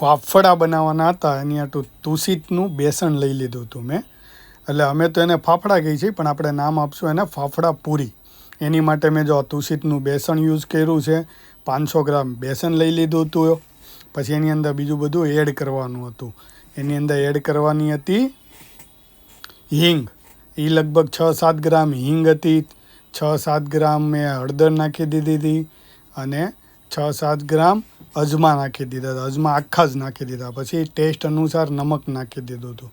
ફાફડા બનાવવાના હતા, એની આટું તુસીતનું બેસન લઈ લીધું હતું મેં. એટલે અમે તો એને ફાફડા કહીએ છીએ, પણ આપણે નામ આપશું એને ફાફડા પૂરી. એની માટે મેં જો તુસિતનું બેસન યુઝ કર્યું છે, પાંચસો ગ્રામ બેસન લઈ લીધું હતું. પછી એની અંદર બીજું બધું એડ કરવાનું હતું. એની અંદર એડ કરવાની હતી હિંગ. એ લગભગ છ સાત ગ્રામ હિંગ હતી. છ સાત ગ્રામ મેં હળદર નાખી દીધી હતી. અને છ સાત ગ્રામ અજમા નાખી દીધા હતા, અજમા આખા જ નાખી દીધા. પછી ટેસ્ટ અનુસાર નમક નાખી દીધું હતું.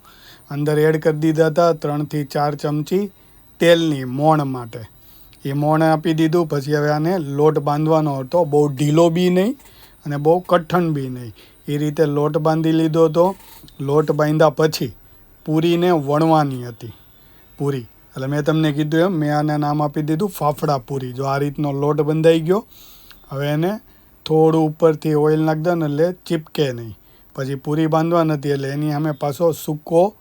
અંદર એડ કરી દીધા હતા ત્રણથી ચાર ચમચી તેલની મોણ માટે. એ મોણ આપી દીધું, પછી હવે આને લોટ બાંધવાનો હતો. બહુ ઢીલો બી નહીં અને બહુ કઠણ બી નહીં. એ રીતે લોટ બાંધી લીધો હતો. લોટ બાંધ્યા પછી પૂરીને વણવાની હતી. પૂરી. એટલે મેં તમને કીધું એમ, મેં આને નામ આપી દીધું ફાફડા પૂરી. જો આ રીતનો લોટ બંધાઈ ગયો, હવે એને થોડું ઉપરથી ઓઇલ નાખ દો ને એટલે ચીપકે નહીં. પછી પૂરી બાંધવા નથી એટલે એની અમે પાછો સૂકો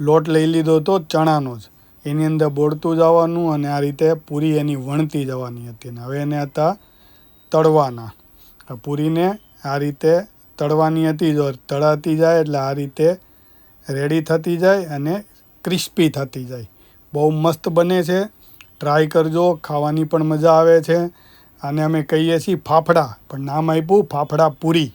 લોટ લઈ લીધો હતો, ચણાનો જ. એની અંદર બોળતું જવાનું અને આ રીતે પૂરી એની વણતી જવાની હતી ને હવે એને હતા તળવાના. પૂરીને આ રીતે તળવાની હતી, જો તળાતી જાય એટલે આ રીતે રેડી થતી જાય અને ક્રિસ્પી થતી જાય. બહુ મસ્ત બને છે. ટ્રાય કરજો, ખાવાની પણ મજા આવે છે. આને અમે કહીએ છીએ ફાફડા પણ નામ આપ્યું ફાફડા પૂરી.